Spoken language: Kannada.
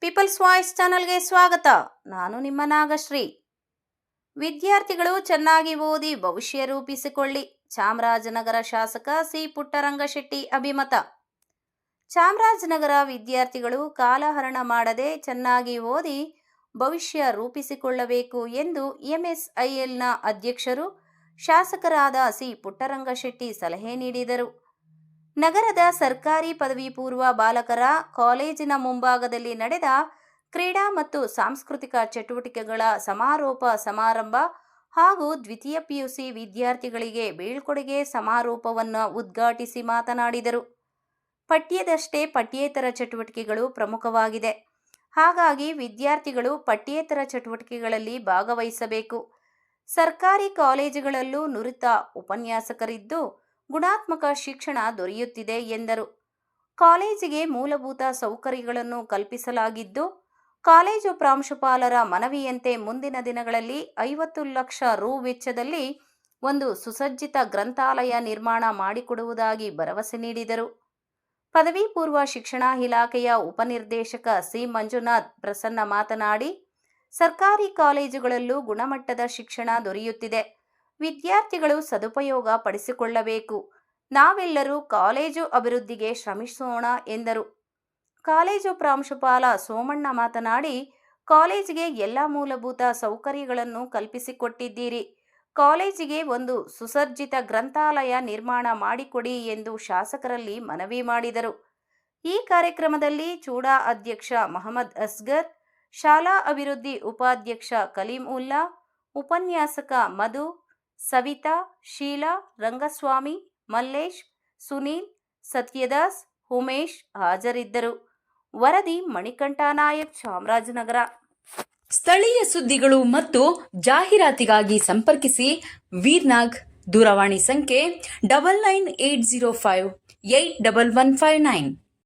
ಪೀಪಲ್ಸ್ ವಾಯ್ಸ್ ಚಾನಲ್ಗೆ ಸ್ವಾಗತ. ನಾನು ನಿಮ್ಮ ನಾಗಶ್ರೀ. ವಿದ್ಯಾರ್ಥಿಗಳು ಚೆನ್ನಾಗಿ ಓದಿ ಭವಿಷ್ಯ ರೂಪಿಸಿಕೊಳ್ಳಿ. ಚಾಮರಾಜನಗರ ಶಾಸಕ ಸಿ. ಪುಟ್ಟರಂಗಶೆಟ್ಟಿ ಅಭಿಮತ. ಚಾಮರಾಜನಗರ ವಿದ್ಯಾರ್ಥಿಗಳು ಕಾಲಹರಣ ಮಾಡದೆ ಚೆನ್ನಾಗಿ ಓದಿ ಭವಿಷ್ಯ ರೂಪಿಸಿಕೊಳ್ಳಬೇಕು ಎಂದು ಎಂಎಸ್ಐಎಲ್ನ ಅಧ್ಯಕ್ಷರು ಶಾಸಕರಾದ ಸಿ. ಪುಟ್ಟರಂಗಶೆಟ್ಟಿ ಸಲಹೆ ನೀಡಿದರು. ನಗರದ ಸರ್ಕಾರಿ ಪದವಿ ಪೂರ್ವ ಬಾಲಕರ ಕಾಲೇಜಿನ ಮುಂಭಾಗದಲ್ಲಿ ನಡೆದ ಕ್ರೀಡಾ ಮತ್ತು ಸಾಂಸ್ಕೃತಿಕ ಚಟುವಟಿಕೆಗಳ ಸಮಾರೋಪ ಸಮಾರಂಭ ಹಾಗೂ ದ್ವಿತೀಯ ಪಿಯುಸಿ ವಿದ್ಯಾರ್ಥಿಗಳಿಗೆ ಬೀಳ್ಕೊಡುಗೆ ಸಮಾರೋಪವನ್ನು ಉದ್ಘಾಟಿಸಿ ಮಾತನಾಡಿದರು. ಪಠ್ಯದಷ್ಟೇ ಪಠ್ಯೇತರ ಚಟುವಟಿಕೆಗಳು ಪ್ರಮುಖವಾಗಿದೆ. ಹಾಗಾಗಿ ವಿದ್ಯಾರ್ಥಿಗಳು ಪಠ್ಯೇತರ ಚಟುವಟಿಕೆಗಳಲ್ಲಿ ಭಾಗವಹಿಸಬೇಕು. ಸರ್ಕಾರಿ ಕಾಲೇಜುಗಳಲ್ಲೂ ನುರಿತ ಉಪನ್ಯಾಸಕರಿದ್ದು ಗುಣಾತ್ಮಕ ಶಿಕ್ಷಣ ದೊರೆಯುತ್ತಿದೆ ಎಂದರು. ಕಾಲೇಜಿಗೆ ಮೂಲಭೂತ ಸೌಕರ್ಯಗಳನ್ನು ಕಲ್ಪಿಸಲಾಗಿದ್ದು, ಕಾಲೇಜು ಪ್ರಾಂಶುಪಾಲರ ಮನವಿಯಂತೆ ಮುಂದಿನ ದಿನಗಳಲ್ಲಿ ಐವತ್ತು ಲಕ್ಷ ರು ವೆಚ್ಚದಲ್ಲಿ ಒಂದು ಸುಸಜ್ಜಿತ ಗ್ರಂಥಾಲಯ ನಿರ್ಮಾಣ ಮಾಡಿಕೊಡುವುದಾಗಿ ಭರವಸೆ ನೀಡಿದರು. ಪದವಿ ಪೂರ್ವ ಶಿಕ್ಷಣ ಇಲಾಖೆಯ ಉಪನಿರ್ದೇಶಕ ಸಿ. ಮಂಜುನಾಥ್ ಪ್ರಸನ್ನ ಮಾತನಾಡಿ, ಸರ್ಕಾರಿ ಕಾಲೇಜುಗಳಲ್ಲೂ ಗುಣಮಟ್ಟದ ಶಿಕ್ಷಣ ದೊರೆಯುತ್ತಿದೆ. ವಿದ್ಯಾರ್ಥಿಗಳು ಸದುಪಯೋಗ ಪಡಿಸಿಕೊಳ್ಳಬೇಕು. ನಾವೆಲ್ಲರೂ ಕಾಲೇಜು ಅಭಿವೃದ್ಧಿಗೆ ಶ್ರಮಿಸೋಣ ಎಂದರು. ಕಾಲೇಜು ಪ್ರಾಂಶುಪಾಲ ಸೋಮಣ್ಣ ಮಾತನಾಡಿ, ಕಾಲೇಜಿಗೆ ಎಲ್ಲ ಮೂಲಭೂತ ಸೌಕರ್ಯಗಳನ್ನು ಕಲ್ಪಿಸಿಕೊಟ್ಟಿದ್ದೀರಿ. ಕಾಲೇಜಿಗೆ ಒಂದು ಸುಸಜ್ಜಿತ ಗ್ರಂಥಾಲಯ ನಿರ್ಮಾಣ ಮಾಡಿಕೊಡಿ ಎಂದು ಶಾಸಕರಲ್ಲಿ ಮನವಿ ಮಾಡಿದರು. ಈ ಕಾರ್ಯಕ್ರಮದಲ್ಲಿ ಚೂಡಾ ಅಧ್ಯಕ್ಷ ಮಹಮ್ಮದ್ ಅಸ್ಗರ್, ಶಾಲಾ ಅಭಿವೃದ್ಧಿ ಉಪಾಧ್ಯಕ್ಷ ಕಲೀಂ ಉಲ್ಲಾ, ಉಪನ್ಯಾಸಕ ಮಧು ಸವಿತಾ, ಶೀಲಾ, ರಂಗಸ್ವಾಮಿ, ಮಲ್ಲೇಶ್, ಸುನೀಲ್, ಸತ್ಯದಾಸ್, ಉಮೇಶ್ ಹಾಜರಿದ್ದರು. ವರದಿ ಮಣಿಕಂಠ ನಾಯಕ್, ಚಾಮರಾಜನಗರ. ಸ್ಥಳೀಯ ಸುದ್ದಿಗಳು ಮತ್ತು ಜಾಹೀರಾತಿಗಾಗಿ ಸಂಪರ್ಕಿಸಿ ವೀರ್ನಾಗ್. ದೂರವಾಣಿ ಸಂಖ್ಯೆ double nine eight zero five eight double one five nine.